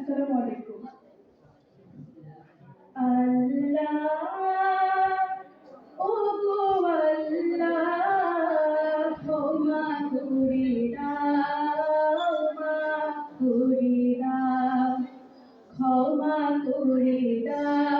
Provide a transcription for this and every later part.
আসসালামু আলাইকুম আল্লাহ ও গো আল্লাহ ক্ষমা করে দাও ক্ষমা করে দাও।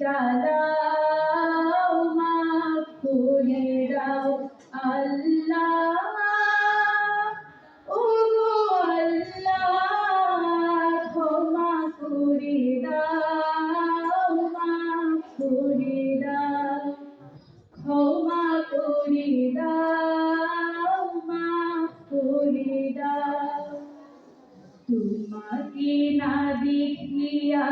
চালাও মাফ করে দাও আল্লাহ ও আল্লাহ ক্ষমা করে দাও দাও তোমাকে না দেখিয়া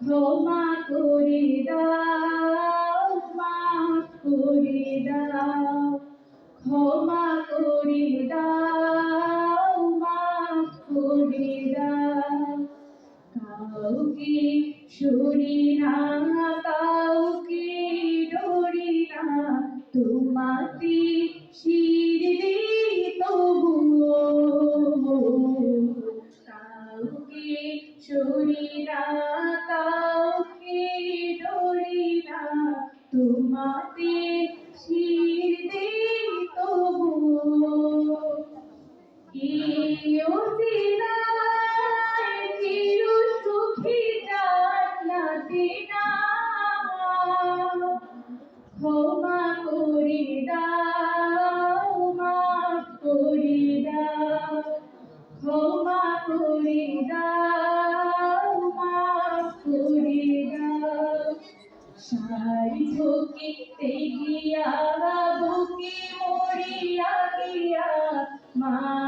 ক্ষমা করে দাও, মাফ করে দাও। ক্ষমা দাও, মাফ করে দাও। কাউকে সরি না, কাউকে ডরি না, তোমাকে তোমাকে শির দিই তবুও ইয়ো সিলাই চির সুখী জান্নাতে নাও ক্ষমা করে দাও, মাফ করে দাও। ক্ষমা করে দাও ঠকিতে গিয়া বুকে মরিয়া গিয়া মা